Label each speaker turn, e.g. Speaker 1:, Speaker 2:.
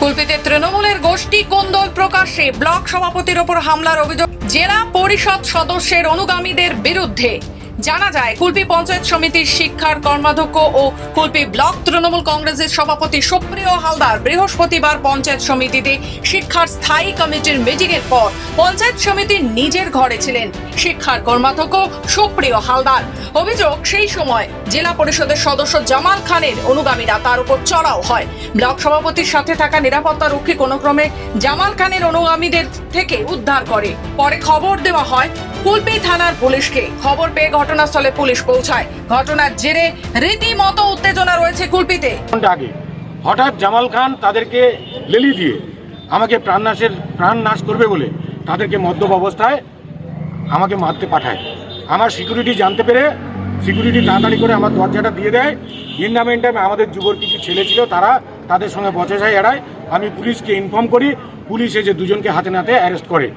Speaker 1: কুলপিতে তৃণমূলের গোষ্ঠী কোন্দল প্রকাশে ব্লক সভাপতির ওপর হামলার অভিযোগ। জেলা পরিষদ সদস্যের অনুগামীদের বিরুদ্ধে জানা যায়, কুলপি পঞ্চায়েত সমিতির শিক্ষার কর্মাধ্যক্ষ ও কুলপি ব্লক তৃণমূল কংগ্রেসের সভাপতি সুপ্রিয় হালদার বৃহস্পতিবার পঞ্চায়েত সমিতিতে শিক্ষার স্থায়ী কমিটির মিটিং এর পর পঞ্চায়েত সমিতির নিজের ঘরে ছিলেন। শিক্ষার কর্মাধ্যক্ষ সুপ্রিয় হালদার। অভিযোগ, সেই সময় জেলা পরিষদের সদস্য জামাল খানের অনুগামীরা তার উপর চড়াও হয়। ব্লক সভাপতির সাথে থাকা নিরাপত্তা রক্ষী কোনো ক্রমে জামাল খানের অনুগামীদের থেকে উদ্ধার করে। পরে খবর দেওয়া হয় কুলপি থানার পুলিশকে খবর পেয়ে ঘটনাস্থলে পুলিশ পৌঁছায়। ঘটনার জেরে রীতিমতো উত্তেজনা রয়েছে কুলপিতে।
Speaker 2: আগে হঠাৎ জামাল খান তাদেরকে লেলি দিয়ে আমাকে প্রাণনাশের প্রাণ নাশ করবে বলে তাদেরকে মদ্যপ অবস্থায় আমাকে মারতে পাঠায়। আমার সিকিউরিটি জানতে পেরে সিকিউরিটি তাড়াতাড়ি করে আমার দরজাটা দিয়ে দেয়। ইন টাইমে আমাদের যুবর কিছু ছেলে ছিল, তারা তাদের সঙ্গে বচসায় এড়ায়। আমি পুলিশকে ইনফর্ম করি, পুলিশ এসে দুজনকে হাতে নাতে অ্যারেস্ট করে।